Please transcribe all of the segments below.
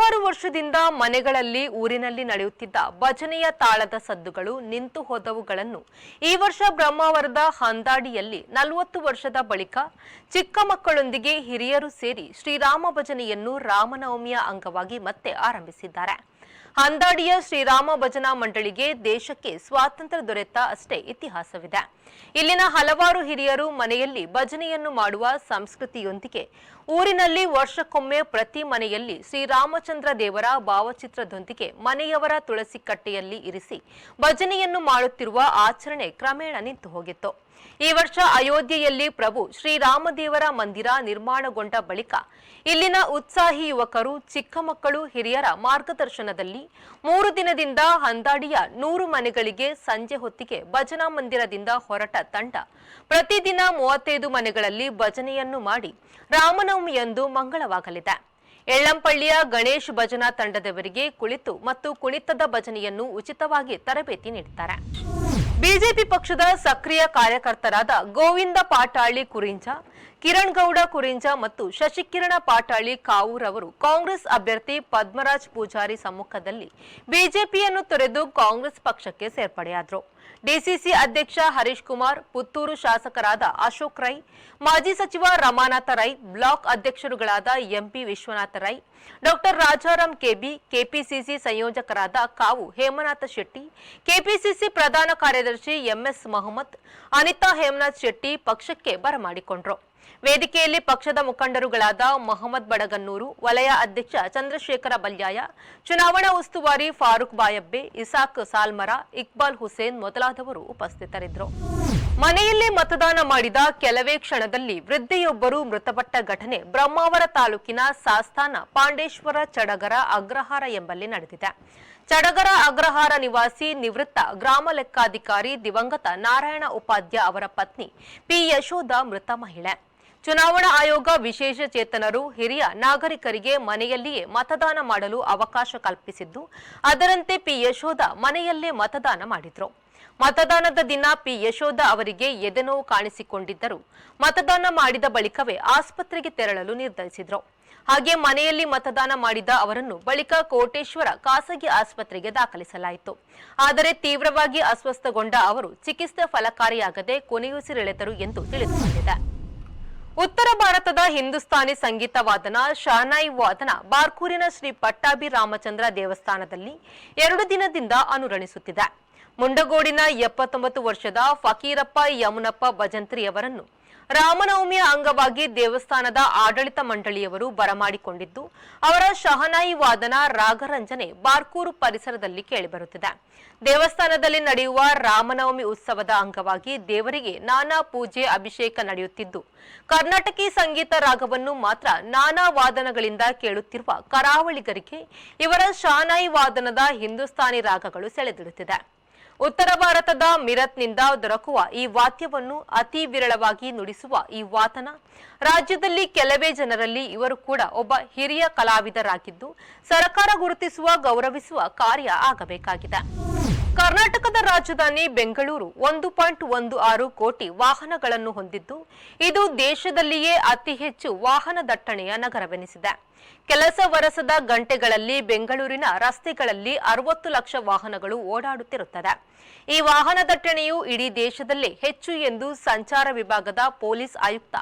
ವರ್ಷದಿಂದ ಮನೆಗಳಲ್ಲಿ ಊರಿನಲ್ಲಿ ನಡೆಯುತ್ತಿದ್ದ ಭಜನೆಯ ತಾಳದ ಸದ್ದುಗಳು ನಿಂತು ಹೋದವುಗಳನ್ನು ಈ ವರ್ಷ ಬ್ರಹ್ಮಾವರದ ಹಂದಾಡಿಯಲ್ಲಿ ನಲವತ್ತು ವರ್ಷದ ಬಳಿಕ ಚಿಕ್ಕ ಮಕ್ಕಳೊಂದಿಗೆ ಹಿರಿಯರು ಸೇರಿ ಶ್ರೀರಾಮ ಭಜನೆಯನ್ನು ರಾಮನವಮಿಯ ಅಂಗವಾಗಿ ಮತ್ತೆ ಆರಂಭಿಸಿದ್ದಾರೆ. ಹಂದಾಡಿಯ ಶ್ರೀರಾಮ ಭಜನಾ ಮಂಡಳಿಗೆ ದೇಶಕ್ಕೆ ಸ್ವಾತಂತ್ರ್ಯ ದೊರೆತ ಅಷ್ಟೇ ಇತಿಹಾಸವಿದೆ. ಇಲ್ಲಿನ ಹಲವಾರು ಹಿರಿಯರು ಮನೆಯಲ್ಲಿ ಭಜನೆಯನ್ನು ಮಾಡುವ ಸಂಸ್ಕೃತಿಯೊಂದಿಗೆ ಊರಿನಲ್ಲಿ ವರ್ಷಕ್ಕೊಮ್ಮೆ ಪ್ರತಿ ಮನೆಯಲ್ಲಿ ಶ್ರೀರಾಮಚಂದ್ರ ದೇವರ ಭಾವಚಿತ್ರದೊಂದಿಗೆ ಮನೆಯವರ ತುಳಸಿ ಕಟ್ಟೆಯಲ್ಲಿ ಇರಿಸಿ ಭಜನೆಯನ್ನು ಮಾಡುತ್ತಿರುವ ಆಚರಣೆ ಕ್ರಮೇಣ ನಿಂತು ಹೋಗಿತ್ತು. ಈ ವರ್ಷ ಅಯೋಧ್ಯೆಯಲ್ಲಿ ಪ್ರಭು ಶ್ರೀರಾಮದೇವರ ಮಂದಿರ ನಿರ್ಮಾಣಗೊಂಡ ಬಳಿಕ ಇಲ್ಲಿನ ಉತ್ಸಾಹಿ ಯುವಕರು, ಚಿಕ್ಕ ಮಕ್ಕಳು, ಹಿರಿಯರ ಮಾರ್ಗದರ್ಶನದಲ್ಲಿ ಮೂರು ದಿನದಿಂದ ಹಂದಾಡಿಯ ನೂರು ಮನೆಗಳಿಗೆ ಸಂಜೆ ಹೊತ್ತಿಗೆ ಭಜನಾ ಮಂದಿರದಿಂದ ಹೊರಟ ತಂಡ ಪ್ರತಿದಿನ ಮೂವತ್ತೈದು ಮನೆಗಳಲ್ಲಿ ಭಜನೆಯನ್ನು ಮಾಡಿ ರಾಮನವಮಿಯಂದು ಮಂಗಳವಾಗಲಿದೆ. ಎಳ್ಳಂಪಳ್ಳಿಯ ಗಣೇಶ್ ಭಜನಾ ತಂಡದವರಿಗೆ ಕುಳಿತು ಮತ್ತು ಕುಣಿತದ ಭಜನೆಯನ್ನು ಉಚಿತವಾಗಿ ತರಬೇತಿ ನೀಡುತ್ತಾರೆ ಬಿಜೆಪಿ ಪಕ್ಷದ ಸಕ್ರಿಯ ಕಾರ್ಯಕರ್ತರಾದ ಗೋವಿಂದ ಪಾಟಾಳಿ ಕುರಿಂಜ ಕಿರಣ್ ಗೌಡ ಕುರಿಂಜ ಮತ್ತು ಶಶಿಕಿರಣ ಪಾಟಾಳಿ ಕಾವೂರ್ ಅವರು ಕಾಂಗ್ರೆಸ್ ಅಭ್ಯರ್ಥಿ ಪದ್ಮರಾಜ್ ಪೂಜಾರಿ ಸಮ್ಮುಖದಲ್ಲಿ ಬಿಜೆಪಿಯನ್ನು ತೊರೆದು ಕಾಂಗ್ರೆಸ್ ಪಕ್ಷಕ್ಕೆ ಸೇರ್ಪಡೆಯಾದರು. ಡಿಸಿಸಿ ಅಧ್ಯಕ್ಷ ಹರೀಶ್ ಕುಮಾರ್, ಪುತ್ತೂರು ಶಾಸಕರಾದ ಅಶೋಕ್ ರೈ, ಮಾಜಿ ಸಚಿವ Ramanath Rai, block ಅಧ್ಯಕ್ಷರುಗಳಾದ MP Vishwanatha Rai, doctor Rajaram KB, KPCC ಸಂಯೋಜಕರಾದ Kavu Hemanatha Shetty, KPCC ಪ್ರಧಾನ ಕಾರ್ಯದರ್ಶಿ ಎಂಎಸ್ ಮಹಮ್ಮದ್, ಅನಿತಾ ಹೇಮನಾಥ್ ಶೆಟ್ಟಿ ಪಕ್ಷಕ್ಕೆ ಬರಮಾಡಿಕೊಂಡ್ರು. ವೇದಿಕೆಯಲ್ಲಿ ಪಕ್ಷದ ಮುಖಂಡರುಗಳಾದ ಮೊಹಮ್ಮದ್ ಬಡಗನ್ನೂರು, ವಲಯ ಅಧ್ಯಕ್ಷ ಚಂದ್ರಶೇಖರ ಬಲ್ಯಾಯ, ಚುನಾವಣಾ ಉಸ್ತುವಾರಿ ಫಾರೂಕ್ ಬಾಯಬ್ಬೆ, ಇಸಾಕ್ ಸಾಲ್ಮರ, ಇಕ್ಬಾಲ್ ಹುಸೇನ್ ಮೊದಲಾದವರು ಉಪಸ್ಥಿತರಿದ್ದರು. ಮನೆಯಲ್ಲೇ ಮತದಾನ ಮಾಡಿದ ಕೆಲವೇ ಕ್ಷಣದಲ್ಲಿ ವೃದ್ಧೆಯೊಬ್ಬರು ಮೃತಪಟ್ಟ ಘಟನೆ ಬ್ರಹ್ಮಾವರ ತಾಲೂಕಿನ ಸಾಸ್ತಾನ ಪಾಂಡೇಶ್ವರ ಚಡಗರ ಅಗ್ರಹಾರ ಎಂಬಲ್ಲಿ ನಡೆದಿದೆ. ಚಡಗರ ಅಗ್ರಹಾರ ನಿವಾಸಿ ನಿವೃತ್ತ ಗ್ರಾಮ ಲೆಕ್ಕಾಧಿಕಾರಿ ದಿವಂಗತ ನಾರಾಯಣ ಉಪಾಧ್ಯ ಅವರ ಪತ್ನಿ ಪಿ ಯಶೋಧ ಮೃತ ಮಹಿಳೆ. ಚುನಾವಣಾ ಆಯೋಗ ವಿಶೇಷ ಚೇತನರು, ಹಿರಿಯ ನಾಗರಿಕರಿಗೆ ಮನೆಯಲ್ಲಿಯೇ ಮತದಾನ ಮಾಡಲು ಅವಕಾಶ ಕಲ್ಪಿಸಿದ್ದು, ಅದರಂತೆ ಪಿ ಯಶೋಧ ಮನೆಯಲ್ಲೇ ಮತದಾನ ಮಾಡಿದ್ರು. ಮತದಾನದ ದಿನ ಪಿ ಯಶೋಧ ಅವರಿಗೆ ಎದೆನೋವು ಕಾಣಿಸಿಕೊಂಡಿದ್ದರು. ಮತದಾನ ಮಾಡಿದ ಬಳಿಕವೇ ಆಸ್ಪತ್ರೆಗೆ ತೆರಳಲು ನಿರ್ಧರಿಸಿದರು. ಹಾಗೆ ಮನೆಯಲ್ಲಿ ಮತದಾನ ಮಾಡಿದ ಅವರನ್ನು ಬಳಿಕ ಕೋಟೇಶ್ವರ ಖಾಸಗಿ ಆಸ್ಪತ್ರೆಗೆ ದಾಖಲಿಸಲಾಯಿತು. ಆದರೆ ತೀವ್ರವಾಗಿ ಅಸ್ವಸ್ಥಗೊಂಡ ಅವರು ಚಿಕಿತ್ಸೆ ಫಲಕಾರಿಯಾಗದೆ ಕೊನೆಯುಸಿರೆಳೆದರು ಎಂದು ತಿಳಿದುಬಂದಿದೆ. ಉತ್ತರ ಭಾರತದ ಹಿಂದೂಸ್ತಾನಿ ಸಂಗೀತ ವಾದನ ಶಹನಾಯಿ ವಾದನ ಬಾರ್ಕೂರಿನ ಶ್ರೀ ಪಟ್ಟಾಭಿ ರಾಮಚಂದ್ರ ದೇವಸ್ಥಾನದಲ್ಲಿ ಎರಡು ದಿನದಿಂದ ಅನುರಣಿಸುತ್ತಿದೆ. ಮುಂಡಗೋಡಿನ ಎಪ್ಪತ್ತೊಂಬತ್ತು ವರ್ಷದ ಫಕೀರಪ್ಪ ಯಮುನಪ್ಪ ಭಜಂತ್ರಿ ಅವರನ್ನು ರಾಮನವಮಿಯ ಅಂಗವಾಗಿ ದೇವಸ್ಥಾನದ ಆಡಳಿತ ಮಂಡಳಿಯವರು ಬರಮಾಡಿಕೊಂಡಿದ್ದು, ಅವರ ಶಹನಾಯಿ ವಾದನ ರಾಗರಂಜನೆ ಬಾರ್ಕೂರು ಪರಿಸರದಲ್ಲಿ ಕೇಳಿಬರುತ್ತಿದೆ. ದೇವಸ್ಥಾನದಲ್ಲಿ ನಡೆಯುವ ರಾಮನವಮಿ ಉತ್ಸವದ ಅಂಗವಾಗಿ ದೇವರಿಗೆ ನಾನಾ ಪೂಜೆ, ಅಭಿಷೇಕ ನಡೆಯುತ್ತಿದ್ದು, ಕರ್ನಾಟಕಿ ಸಂಗೀತ ರಾಗವನ್ನು ಮಾತ್ರ ನಾನಾ ವಾದನಗಳಿಂದ ಕೇಳುತ್ತಿರುವ ಕರಾವಳಿಗರಿಗೆ ಇವರ ಶಹನಾಯಿ ವಾದನದ ಹಿಂದೂಸ್ತಾನಿ ರಾಗಗಳು ಸೆಳೆದಿಡುತ್ತಿದೆ. ಉತ್ತರ ಭಾರತದ ಮಿರತ್ನಿಂದ ದೊರಕುವ ಈ ವಾದ್ಯವನ್ನು ಅತಿ ವಿರಳವಾಗಿ ನುಡಿಸುವ ಈ ವಾತನ. ರಾಜ್ಯದಲ್ಲಿ ಕೆಲವೇ ಜನರಲ್ಲಿ ಇವರು ಕೂಡ ಒಬ್ಬ ಹಿರಿಯ ಕಲಾವಿದರಾಗಿದ್ದು, ಸರ್ಕಾರ ಗುರುತಿಸುವ, ಗೌರವಿಸುವ ಕಾರ್ಯ ಆಗಬೇಕಾಗಿದೆ. ಕರ್ನಾಟಕದ ರಾಜಧಾನಿ ಬೆಂಗಳೂರು ಒಂದು ಪಾಯಿಂಟ್ ಒಂದು ಆರು ಕೋಟಿ ವಾಹನಗಳನ್ನು ಹೊಂದಿದ್ದು, ಇದು ದೇಶದಲ್ಲಿಯೇ ಅತಿ ಹೆಚ್ಚು ವಾಹನ ದಟ್ಟಣೆಯ ನಗರವೆನಿಸಿದೆ. ಕೆಲಸ ವರಸದ ಗಂಟೆಗಳಲ್ಲಿ ಬೆಂಗಳೂರಿನ ರಸ್ತೆಗಳಲ್ಲಿ ಅರವತ್ತು ಲಕ್ಷ ವಾಹನಗಳು ಓಡಾಡುತ್ತಿರುತ್ತದೆ. ಈ ವಾಹನ ದಟ್ಟಣೆಯು ಇಡೀ ದೇಶದಲ್ಲೇ ಹೆಚ್ಚು ಎಂದು ಸಂಚಾರ ವಿಭಾಗದ ಪೊಲೀಸ್ ಆಯುಕ್ತ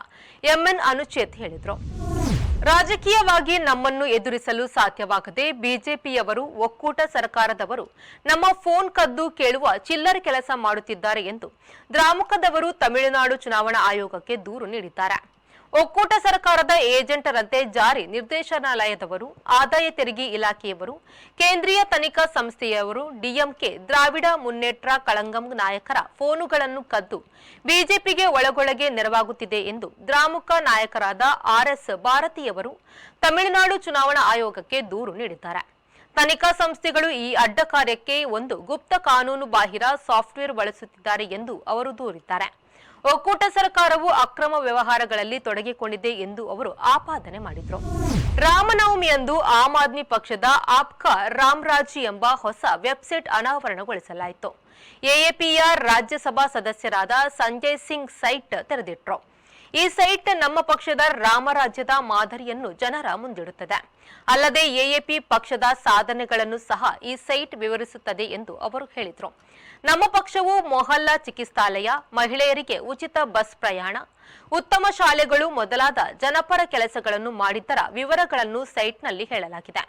ಎಂಎನ್ ಅನುಚೇತ್ ಹೇಳಿದರು. ರಾಜಕೀಯವಾಗಿ ನಮ್ಮನ್ನು ಎದುರಿಸಲು ಸಾಧ್ಯವಾಗದೆ ಬಿಜೆಪಿಯವರು, ಒಕ್ಕೂಟ ಸರ್ಕಾರದವರು ನಮ್ಮ ಫೋನ್ ಕದ್ದು ಕೇಳುವ ಚಿಲ್ಲರೆ ಕೆಲಸ ಮಾಡುತ್ತಿದ್ದಾರೆ ಎಂದು ದ್ರಾಮುಕದವರು ತಮಿಳುನಾಡು ಚುನಾವಣಾ ಆಯೋಗಕ್ಕೆ ದೂರು ನೀಡಿದ್ದಾರೆ. ಒಕ್ಕೂಟ ಸರ್ಕಾರದ ಏಜೆಂಟರಂತೆ ಜಾರಿ ನಿರ್ದೇಶನಾಲಯದವರು, ಆದಾಯ ತೆರಿಗೆ ಇಲಾಖೆಯವರು, ಕೇಂದ್ರೀಯ ತನಿಖಾ ಸಂಸ್ಥೆಯವರು, ಡಿಎಂಕೆ ದ್ರಾವಿಡ ಮುನ್ನೇಟ್ರ ಕಳಂಗಂ ನಾಯಕರ ಫೋನುಗಳನ್ನು ಕದ್ದು ಬಿಜೆಪಿಗೆ ಒಳಗೊಳಗೆ ನೆರವಾಗುತ್ತಿದೆ ಎಂದು ದ್ರಾಮುಖ ನಾಯಕರಾದ ಆರ್ಎಸ್ ಭಾರತಿಯವರು ತಮಿಳುನಾಡು ಚುನಾವಣಾ ಆಯೋಗಕ್ಕೆ ದೂರು ನೀಡಿದ್ದಾರೆ. ತನಿಖಾ ಸಂಸ್ಥೆಗಳು ಈ ಅಡ್ಡ ಕಾರ್ಯಕ್ಕೆ ಒಂದು ಗುಪ್ತ ಕಾನೂನು ಬಾಹಿರ ಸಾಫ್ಟ್ವೇರ್ ಬಳಸುತ್ತಿದ್ದಾರೆ ಎಂದು ಅವರು ದೂರಿದ್ದಾರೆ. ಒಕ್ಕೂಟ ಸರ್ಕಾರವು ಅಕ್ರಮ ವ್ಯವಹಾರಗಳಲ್ಲಿ ತೊಡಗಿಕೊಂಡಿದೆ ಎಂದು ಅವರು ಆಪಾದನೆ ಮಾಡಿದರು. ರಾಮನವಮಿಯಂದು ಆಮ್ ಆದ್ಮಿ ಪಕ್ಷದ ಆಪ್ಕಾ ರಾಮ್ರಾಜಿ ಎಂಬ ಹೊಸ ವೆಬ್ಸೈಟ್ ಅನಾವರಣಗೊಳಿಸಲಾಯಿತು. ಎಎಪಿಯ ರಾಜ್ಯಸಭಾ ಸದಸ್ಯರಾದ ಸಂಜಯ್ ಸಿಂಗ್ ಸೈಟ್ ತೆರೆದಿಟ್ರು. ಈ ಸೈಟ್ ನಮ್ಮ ಪಕ್ಷದ ರಾಮರಾಜ್ಯದ ಮಾದರಿಯನ್ನು ಜನರ ಮುಂದಿಡುತ್ತದೆ. ಅಲ್ಲದೆ ಎಎಪಿ ಪಕ್ಷದ ಸಾಧನೆಗಳನ್ನು ಸಹ ಈ ಸೈಟ್ ವಿವರಿಸುತ್ತದೆ ಎಂದು ಅವರು ಹೇಳಿದರು. ನಮ್ಮ ಪಕ್ಷವು ಮೊಹಲ್ಲಾ ಚಿಕಿತ್ಸಾಲಯ, ಮಹಿಳೆಯರಿಗೆ ಉಚಿತ ಬಸ್ ಪ್ರಯಾಣ, ಉತ್ತಮ ಶಾಲೆಗಳು ಮೊದಲಾದ ಜನಪರ ಕೆಲಸಗಳನ್ನು ಮಾಡಿದ್ದರ ವಿವರಗಳನ್ನು ಸೈಟ್ನಲ್ಲಿ ಹೇಳಲಾಗಿದೆ.